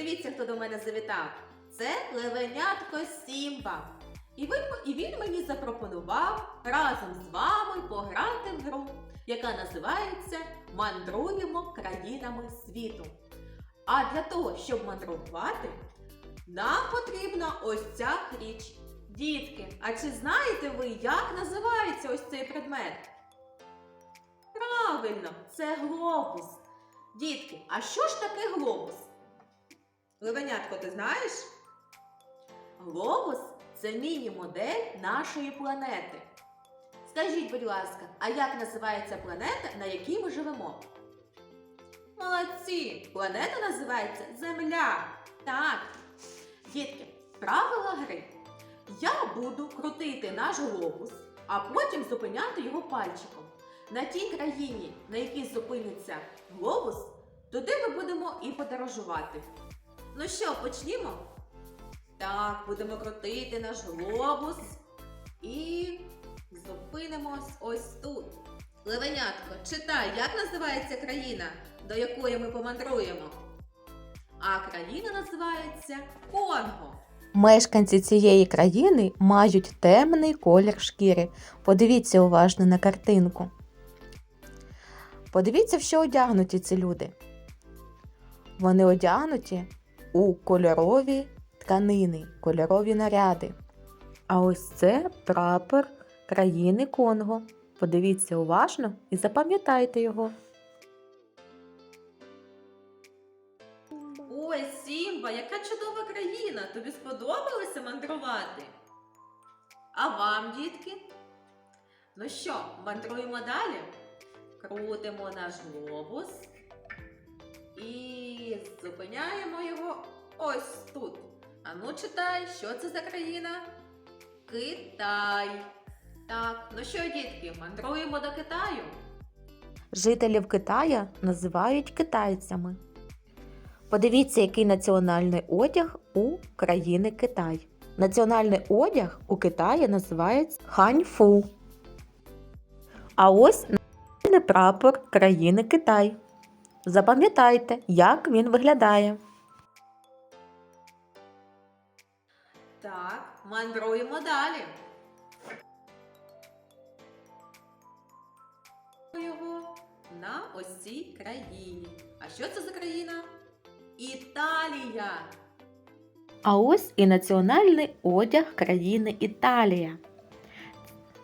Подивіться, хто до мене завітав. Це левенятко Сімба. І, ви, і він мені запропонував разом з вами пограти в гру, яка називається Мандруємо країнами світу. А для того, щоб мандрувати, нам потрібна ось ця річ. Дітки, а чи знаєте ви, як називається ось цей предмет? Правильно, це глобус. Дітки, а що ж таке глобус? Левенятко, ти знаєш? Глобус це міні-модель нашої планети. Скажіть, будь ласка, а як називається планета, на якій ми живемо? Молодці! Планета називається Земля. Так. Дітки, правила гри. Я буду крутити наш глобус, а потім зупиняти його пальчиком. На тій країні, на якій зупиниться глобус, туди ми будемо і подорожувати. Ну що, почнімо? Так, будемо крутити наш глобус і зупинимось ось тут. Левенятко, читай, як називається країна, до якої ми помандруємо. А країна називається Конго. Мешканці цієї країни мають темний колір шкіри. Подивіться уважно на картинку. Подивіться, в що одягнуті ці люди. Вони одягнуті у кольорові тканини, кольорові наряди. А ось це прапор країни Конго. Подивіться уважно і запам'ятайте його. Ой, Сімба, яка чудова країна! Тобі сподобалося мандрувати? А вам, дітки? Ну що, мандруємо далі? Крутимо наш глобус і зупиняємо його ось тут. А ну читай, що це за країна? Китай. Так, ну що, дітки, мандруємо до Китаю? Жителів Китая називають китайцями. Подивіться, який національний одяг у країни Китай. Національний одяг у Китаї називається ханьфу. А ось національний прапор країни Китай. Запам'ятайте, як він виглядає. Так, мандруємо далі. Його на ось цій країні. А що це за країна? Італія. А ось і національний одяг країни Італія.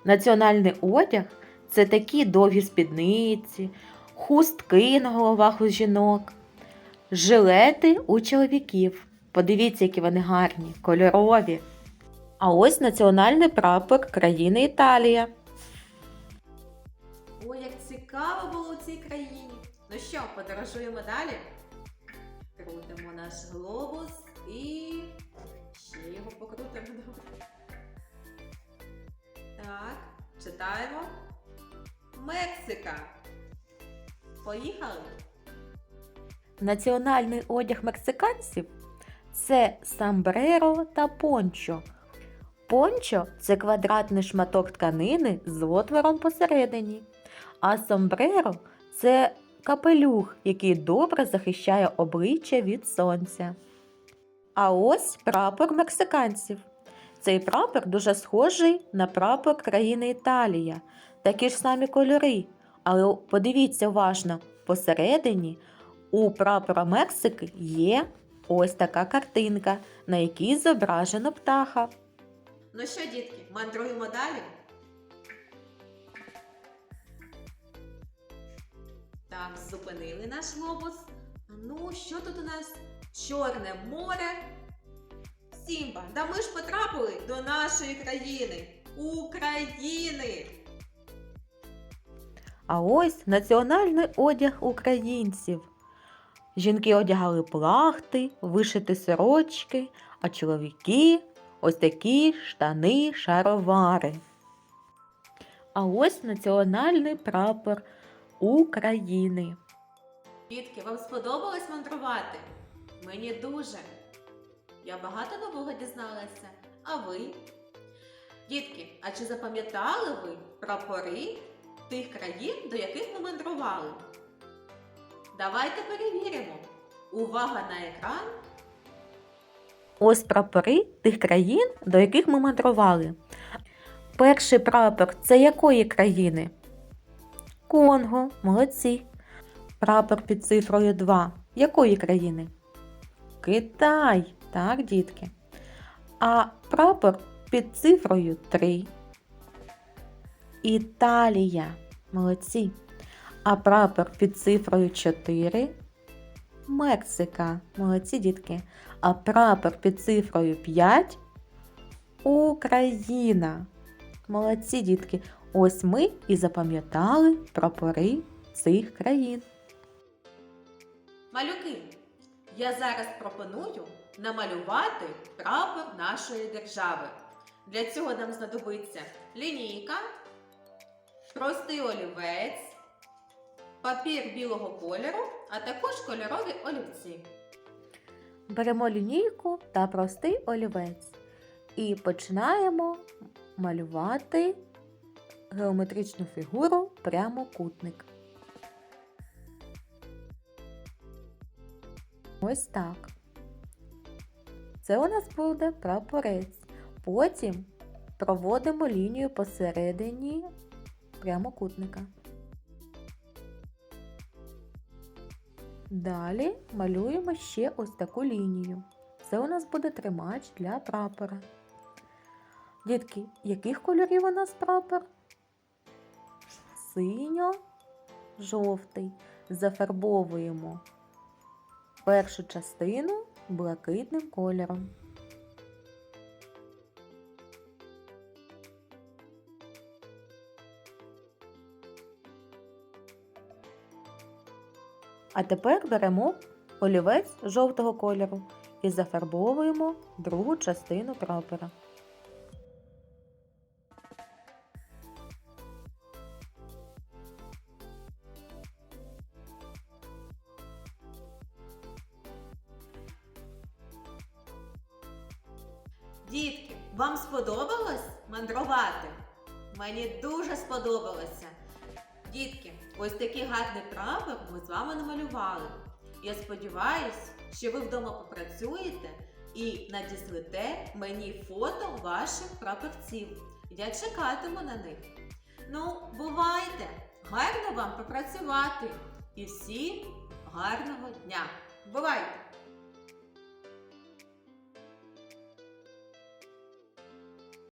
Національний одяг це такі довгі спідниці, хустки на головах у жінок, жилети у чоловіків. Подивіться, які вони гарні, кольорові. А ось національний прапор країни Італія. Ой, як цікаво було у цій країні. Ну що, подорожуємо далі? Крутимо наш глобус і ще його покрутимо. Так, читаємо. Мексика. Поїхали. Національний одяг мексиканців це самбреро та пончо. Пончо це квадратний шматок тканини з отвором посередині, а сомбреро це капелюх, який добре захищає обличчя від сонця. А ось прапор мексиканців. Цей прапор дуже схожий на прапор країни Італія. Такі ж самі кольори. Але подивіться уважно, посередині у прапора Мексики є ось така картинка, на якій зображено птаха. Ну що, дітки, мандруємо далі? Так, зупинили наш глобус. Ну, що тут у нас? Чорне море. Сімба, да ми ж потрапили до нашої країни. України. А ось національний одяг українців. Жінки одягали плахти, вишиті сорочки, а чоловіки ось такі штани, шаровари. А ось національний прапор України. Дітки, вам сподобалось мандрувати? Мені дуже. Я багато нового дізналася. А ви? Дітки, а чи запам'ятали ви прапори тих країн, до яких ми мандрували? Давайте перевіримо. Увага на екран Ось прапори тих країн, до яких ми мандрували. Перший прапор це якої країни? Конго, молодці. Прапор під цифрою 2. Якої країни? Китай. Так, дітки. А прапор під цифрою 3. Італія. Молодці. А прапор під цифрою 4. Мексика. Молодці дітки. А прапор під цифрою 5. Україна. Молодці дітки. Ось ми і запам'ятали прапори цих країн. Малюки, я зараз пропоную намалювати прапор нашої держави. Для цього нам знадобиться лінійка, простий олівець, папір білого кольору, а також кольорові олівці. Беремо лінійку та простий олівець і починаємо малювати геометричну фігуру прямокутник. Ось так. Це у нас буде прапорець. Потім проводимо лінію посередині прямокутника. Далі малюємо ще ось таку лінію. Це у нас буде тримач для прапора. Дітки, яких кольорів у нас прапор? Синьо-жовтий. Зафарбовуємо першу частину блакитним кольором. А тепер беремо олівець жовтого кольору і зафарбовуємо другу частину прапора. Дітки, вам сподобалось мандрувати? Мені дуже сподобалося. Дітки, ось такий гарний прапор ми з вами намалювали. Я сподіваюся, що ви вдома попрацюєте і надіслете мені фото ваших прапорців. Я чекатиму на них. Ну, бувайте! Гарно вам попрацювати! І всім гарного дня! Бувайте!